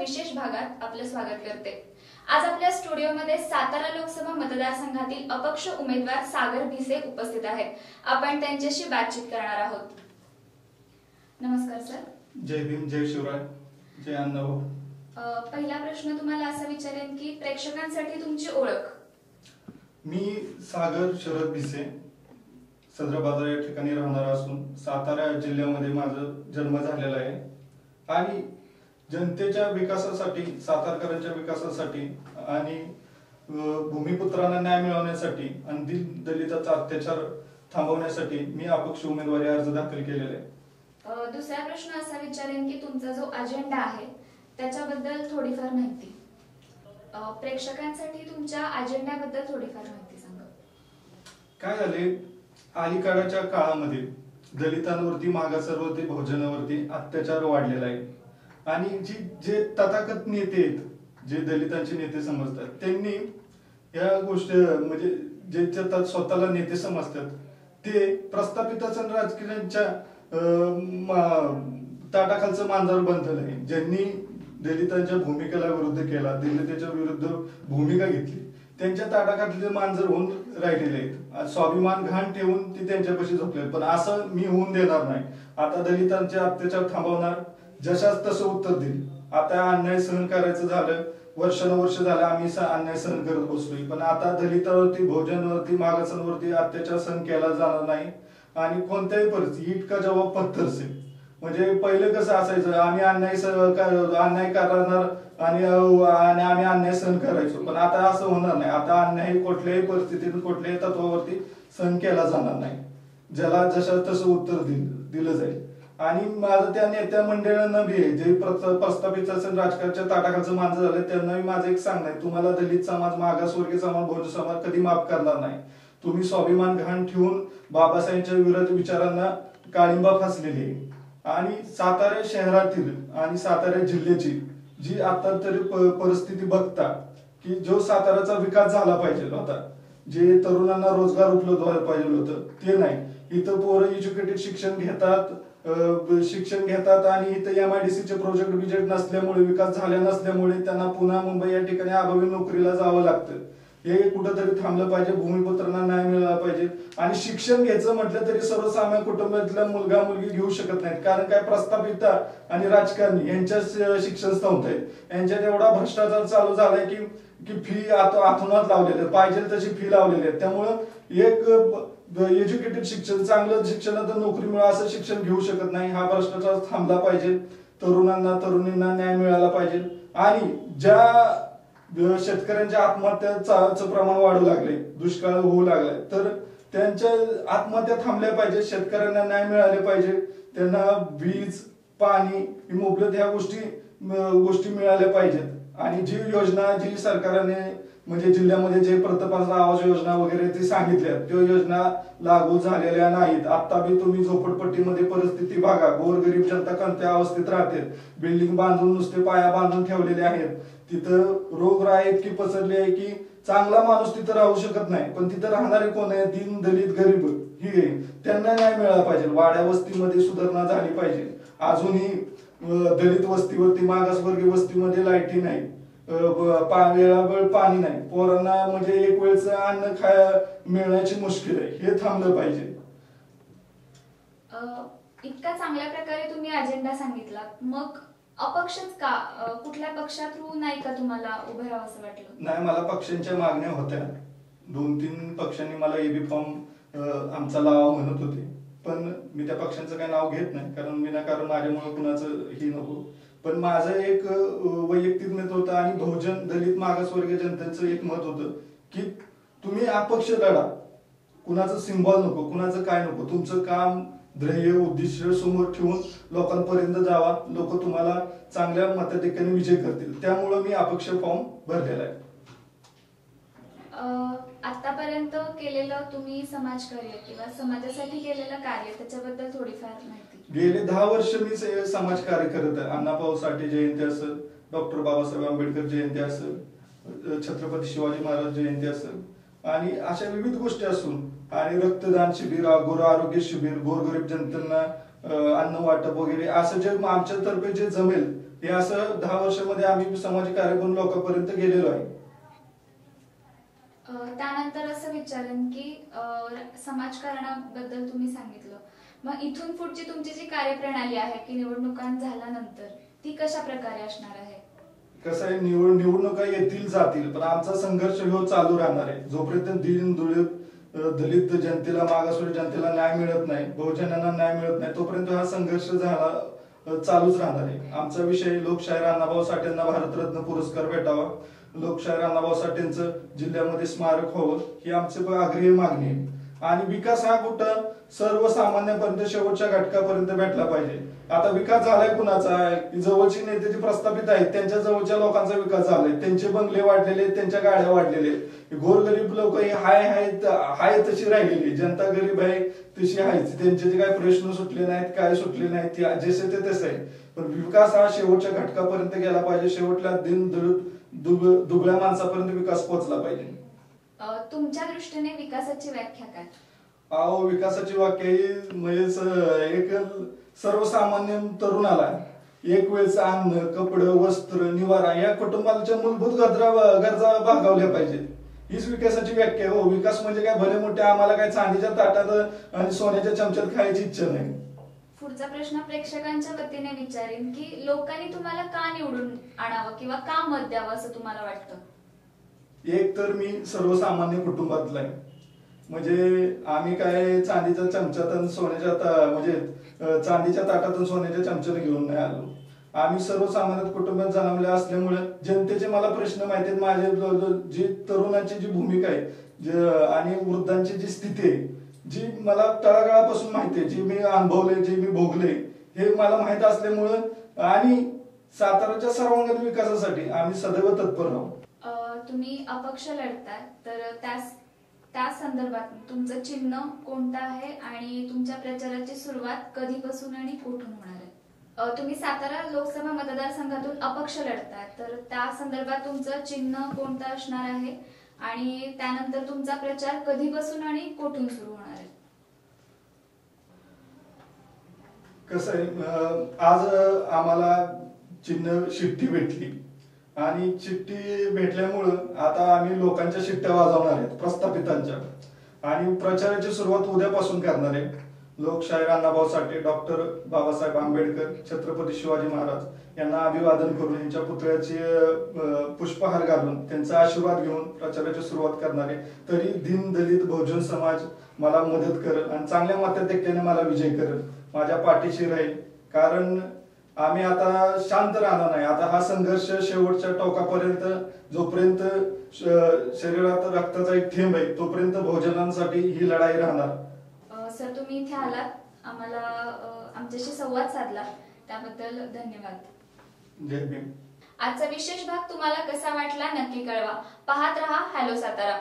विशेष भागात आपलं स्वागत करते. आज आपल्या स्टुडिओमध्ये सातारा लोकसभा मतदारसंघातील अपक्ष उमेदवार सागर भिसे उपस्थित आहेत. आपण त्यांच्याशी बातचीत करणार आहोत. नमस्कार सर. जय भीम जय शिवराय जय अण्णाभाऊ पहिला प्रश्न तुम्हाला असा विचारेन की प्रेक्षकांसाठी तुमची ओळख? मी सागर शरद भिसे सदर बाजार या ठिकाणी राहणार असून सातारा जिल्ह्यामध्ये माझा जन्म झालेला आहे. आणि जनतेच्या विकासासाठी सातारकरांच्या विकासासाठी आणि भूमिपुत्रांना न्याय मिळवण्यासाठी आणि दिल दलिताचा अत्याचार थांबवण्यासाठी मी अपक्ष उमेदवारी अर्ज दाखल केलेला आहे दुसरा प्रश्न असा विचारेन की तुमचा जो अजेंडा आहे त्याच्याबद्दल थोडीफार माहिती. प्रेक्षकांसाठी तुमच्या अजेंड्याबद्दल थोडीफार माहिती सांगा. काय झाले? अलीकडच्या काळामध्ये दलितांवरती मागासवर्ती बहुजनावरती अत्याचार वाढलेला आहे. आणि जी जे तथाकथ नेते आहेत जे दलितांचे नेते समजतात त्यांनी या गोष्टी म्हणजे जे स्वतःला नेते समजतात ते प्रस्थापिताचं राजकीयांच्या ताटाखालचं मांजर बनलेलं आहे. ज्यांनी दलितांच्या भूमिकेला विरुद्ध केला दलितांच्या विरुद्ध भूमिका घेतली त्यांच्या ताटाखातले मांजर होऊन राहिलेले आहेत. स्वाभिमान घाण ठेवून ते त्यांच्यापाशी झोपले पण असं मी होऊन देणार नाही. आता दलितांचे अत्याचार थांबवणार जशाच तसं उत्तर देईल. आता अन्याय सहन करायचं झालं वर्षानुवर्ष झालं आम्ही अन्याय सहन करत बसलोय. पण आता दलितावरती भोजनवरती मागासांवरती अत्याचार सहन केला जाणार नाही. आणि कोणत्याही परिस्थिती इट का जवाब पत्थर से. म्हणजे पहिले कसं असायचं आम्ही अन्याय अन्याय करणार आणि आणि आम्ही अन्याय सहन करायचो. पण आता असं होणार नाही. आता अन्याय कुठल्याही परिस्थितीत कुठल्याही तत्वावरती सहन केला जाणार नाही. ज्याला जशा तसं उत्तर दिल दिलं जाईल. आणि माझं त्या नेत्या मंडळांना बी आहे, जे प्रस्थापित असेल राजकारणाच्या ताटाखाचं माणसं झालं त्यांनाही माझं एक सांगणं आहे तुम्हाला दलित समाज मागासवर्गीय समाज भोज समाज कधी माफ करणार नाही. तुम्ही स्वाभिमान घाण ठेवून बाबासाहेबांच्या विरोध विचारांना काळिंबा फासलेली आहे. आणि सातारा शहरातील आणि सातारा जिल्ह्याची जी आता तरी परिस्थिती बघता की जो साताऱ्याचा विकास झाला पाहिजे होता जे तरुणांना रोजगार उपलब्ध व्हायला पाहिजे होतं ते नाही. इथं पोरं एज्युकेटेड शिक्षण घेतात शिक्षण घेतात आणि इथं एम आय डी चे प्रोजेक्ट बिजेक्ट नसल्यामुळे विकास झाल्या नसल्यामुळे त्यांना पुन्हा मुंबई या ठिकाणी अभावी नोकरीला जावं लागतं. हे कुठंतरी थांबलं पाहिजे भूमिपुत्रांना न्याय मिळाला पाहिजे. आणि शिक्षण घ्यायचं म्हटलं तरी सर्वसामान्य कुटुंबातला मुलगा मुलगी घेऊ शकत नाहीत. कारण काय? प्रस्थापिता आणि राजकारणी यांच्या शिक्षण संस्था आहेत यांच्यात एवढा भ्रष्टाचार चालू झालाय की की फी आता आथोनात लावलेले पाहिजे तशी फी लावलेली आहे त्यामुळं एक एज्युकेटेड शिक्षण चांगलं शिक्षणात नोकरी मिळा असं शिक्षण घेऊ शकत नाही. हा भ्रष्टाचार थांबला पाहिजे. तरुणांना तरुणींना न्याय मिळाला पाहिजे. आणि ज्या शेतकऱ्यांच्या आत्महत्याचं प्रमाण वाढू लागले दुष्काळ होऊ लागलाय. तर त्यांच्या आत्महत्या थांबल्या पाहिजे शेतकऱ्यांना न्याय मिळाले पाहिजे त्यांना वीज पाणी मोबलत मोफत ह्या गोष्टी गोष्टी मिळाल्या पाहिजेत. आणि जी योजना जी सरकारने म्हणजे जिल्ह्यामध्ये जे प्रतापाचा आवाज योजना वगैरे ते सांगितल्या त्या योजना लागू झालेल्या नाहीत. आता बी तुम्ही झोपडपट्टीमध्ये परिस्थिती बघा. गोरगरीब जनता कोणत्या अवस्थेत राहते? बिल्डिंग बांधून नुसते पाया बांधून ठेवलेले आहेत. तिथं रोगराई इतकी पसरली आहे की चांगला माणूस तिथं राहू शकत नाही. पण तिथं राहणारे कोण आहे दीन दलित गरीब ही आहे. त्यांना न्याय मिळाला पाहिजे. वाड्या वस्तीमध्ये सुधारणा झाली पाहिजे. अजूनही दलित वस्तीवरती मागासवर्गीय वस्तीमध्ये लाईटी नाही. वेळावेळ पाणी नाही. पोरांना म्हणजे एक वेळच अन्न खाय मिळण्याची मुश्किल आहे. हे थांबलं पाहिजे. इतका चांगल्या प्रकारे तुम्ही अजेंडा सांगितला मग अपक्षच का कुठल्या पक्षा नाही का तुम्हाला उभं राहावं असं वाटलं? नाही मला पक्षांच्या मागण्या होत्या. दोन तीन पक्षांनी मला एबी फॉर्म आमचा लावा म्हणत होते. पण मी त्या पक्षांचं काही नाव घेत नाही कारण विनाकारण माझ्यामुळे कुणाचं ही नको. पण माझं एक वैयक्तिक मत होतं आणि बहुजन दलित मागासवर्गीय जनतेचं एक मत होतं की तुम्ही अपक्ष लढा. कुणाचं सिम्बॉल नको कुणाचं काय नको तुमचं काम ध्येय उद्दिष्ट समोर ठेवून लोकांपर्यंत जावा. लोक तुम्हाला चांगल्या मताधिकाने विजय करतील. त्यामुळं मी अपक्ष फॉर्म भरलेला आहे. आतापर्यंत केलेलं तुम्ही समाजकार्य किंवा समाजासाठी केलेलं कार्य त्याच्याबद्दल थोडीफार माहिती गेले दहा वर्ष मी से- समाजकार्य करत आहे. अण्णाभाऊ साठे जयंती असेल डॉक्टर बाबासाहेब आंबेडकर जयंती असेल छत्रपती शिवाजी महाराज जयंती असेल आणि अशा विविध गोष्टी असून आणि रक्तदान शिबिर गोर आरोग्य शिबिर गोरगरीब जनतेना अन्न वाटप वगैरे असं जे आमच्यातर्फे जे जमेल हे असं दहा वर्षामध्ये आम्ही सामाजिक कार्य करून लोकांपर्यंत गेलेलो आहे. त्यानंतर असं विचारेन की समाजकारणाबद्दल तुम्ही सांगितलं. मग इथून पुढची तुमची जी कार्यप्रणाली आहे की निवडणुका झाल्यानंतर ती कशा प्रकारे असणार आहे? कसं आहे निवड निवडणुका येतील जातील पण आमचा संघर्ष हो चालू राहणार आहे. जोपर्यंत दिन दलित दलित जनतेला मागासवर्गीय जनतेला न्याय मिळत नाही बहुजनांना न्याय मिळत नाही तोपर्यंत हा संघर्ष झाला चालूच राहणार आहे. आमचा विषय लोकशाहीर अण्णाभाऊ साठेंना भारतरत्न पुरस्कार भेटावा. लोकशाहीर अण्णाभाऊ साठेंचं जिल्ह्यामध्ये स्मारक व्हावं ही आमची आग्रही मागणी आहे. आणि विकास हा कुठं सर्वसामान्यापर्यंत शेवटच्या घटकापर्यंत भेटला पाहिजे. आता विकास झालाय कुणाचा? आहे जवळची नेते जे प्रस्थापित आहेत त्यांच्या जवळच्या लोकांचा विकास झालाय. त्यांचे बंगले वाढलेले आहेत, त्यांच्या गाड्या वाढलेले आहेत. गोरगरीब लोक ही हाय हाय हाय तशी राहिलेली जनता गरीब आहे तशी आहेच त्यांचे जे काही प्रश्न सुटले नाहीत काय सुटले नाहीत ते जसे ते तसे आहे. पण विकास हा शेवटच्या घटकापर्यंत गेला पाहिजे. शेवटला दिन दुब- दुबळ्या माणसापर्यंत विकास पोहोचला पाहिजे. तुमच्या दृष्टीने विकासाची व्याख्या काय? अहो विकासाची वाक्य ही म्हणजे स- एक सर्वसामान्य तरुणाला एक वेळचं अन्न कपड वस्त्र निवारा या कुटुंबाच्या मूलभूत गरजा गरजा भागवल्या पाहिजेत. हीच विकासाची व्याख्या आहे. हो विकास म्हणजे काय? भले मोठे आम्हाला काय चांदीच्या ताटात आणि सोन्याच्या चमच्यात खायची इच्छा नाही. पुढचा प्रश्न प्रेक्षकांच्या वतीने विचारेन की लोकांनी तुम्हाला का निवडून आणावं किंवा का मत द्यावं असं तुम्हाला वाटतं? एक तर मी सर्वसामान्य कुटुंबातला आहे. म्हणजे आम्ही काय चांदीच्या चमच्यातून सोन्याच्या ता- म्हणजे चांदीच्या ताटातून सोन्याच्या चमच्याने घेऊन नाही आलो. आम्ही सर्वसामान्य कुटुंबात जन्मले असल्यामुळे जनतेचे मला प्रश्न माहिती आहेत. माझे जी तरुणांची जी भूमिका आहे आणि वृद्धांची जी स्थिती आहे जी मला तळागाळापासून माहिती आहे जी मी अनुभवले जे मी भोगले हे मला माहीत असल्यामुळं आणि साताराच्या सर्वांगीण विकासासाठी आम्ही सदैव तत्पर राहू. तुम्ही अपक्ष लढताय तर त्यास त्या संदर्भात तुमचं चिन्ह कोणतं आहे आणि तुमच्या प्रचाराची सुरुवात कधीपासून आणि कुठून होणार आहे? तुम्ही सातारा लोकसभा मतदारसंघातून अपक्ष लढताय तर त्या संदर्भात तुमचं चिन्ह कोणतं असणार आहे? आणि त्यानंतर तुमचा प्रचार कधीपासून आणि कुठून सुरू होणार आहे? कसं आहे आज आम्हाला चिन्ह शिट्टी भेटली. आणि चिठ्ठी भेटल्यामुळं आता आम्ही लोकांच्या शिट्ट्या वाजवणार आहेत प्रस्थापितांच्या. आणि प्रचाराची सुरुवात उद्यापासून करणार आहे. लोकशाहीर अण्णाभाऊ साठे डॉक्टर बाबासाहेब आंबेडकर छत्रपती शिवाजी महाराज यांना अभिवादन करून यांच्या पुतळ्याचे पुष्पहार घालून त्यांचा आशीर्वाद घेऊन प्रचाराची सुरुवात करणार आहे. तरी दिन दलित बहुजन समाज मला मदत करेल आणि चांगल्या मताधिक्याने मला विजय करेल. माझ्या पाठीशी राहील. कारण आम्ही आता शांत राहणार नाही. आता हा संघर्ष शेवटच्या टोकापर्यंत जोपर्यंत शरीरात रक्ताचा एक थेंब आहे तोपर्यंत बहुजनांसाठी ही लढाई राहणार. सर तुम्ही इथे आलात. आम्हाला आमच्याशी संवाद साधला. त्याबद्दल धन्यवाद. जय भीम. आजचा विशेष भाग तुम्हाला कसा वाटला नक्की कळवा. पाहत रहा हॅलो सातारा.